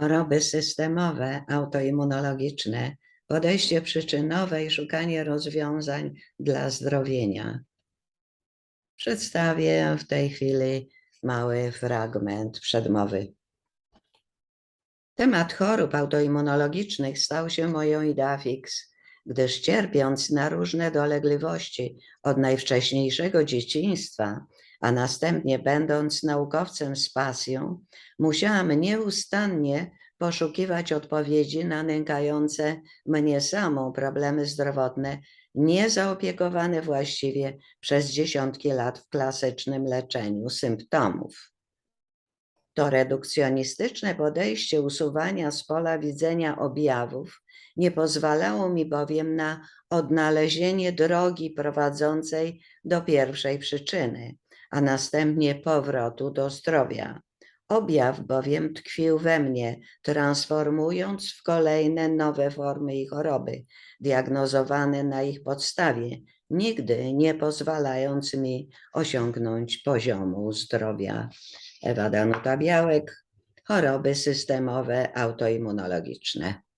Choroby systemowe, autoimmunologiczne, podejście przyczynowe i szukanie rozwiązań dla zdrowienia. Przedstawię w tej chwili mały fragment przedmowy. Temat chorób autoimmunologicznych stał się moją idea fix, gdyż cierpiąc na różne dolegliwości od najwcześniejszego dzieciństwa, a następnie będąc naukowcem z pasją, musiałam nieustannie poszukiwać odpowiedzi na nękające mnie samą problemy zdrowotne, niezaopiekowane właściwie przez dziesiątki lat w klasycznym leczeniu symptomów. To redukcjonistyczne podejście usuwania z pola widzenia objawów nie pozwalało mi bowiem na odnalezienie drogi prowadzącej do pierwszej przyczyny, a następnie powrotu do zdrowia. Objaw bowiem tkwił we mnie, transformując w kolejne nowe formy i choroby, diagnozowane na ich podstawie, nigdy nie pozwalając mi osiągnąć poziomu zdrowia. Ewa Danuta Białek, choroby systemowe autoimmunologiczne.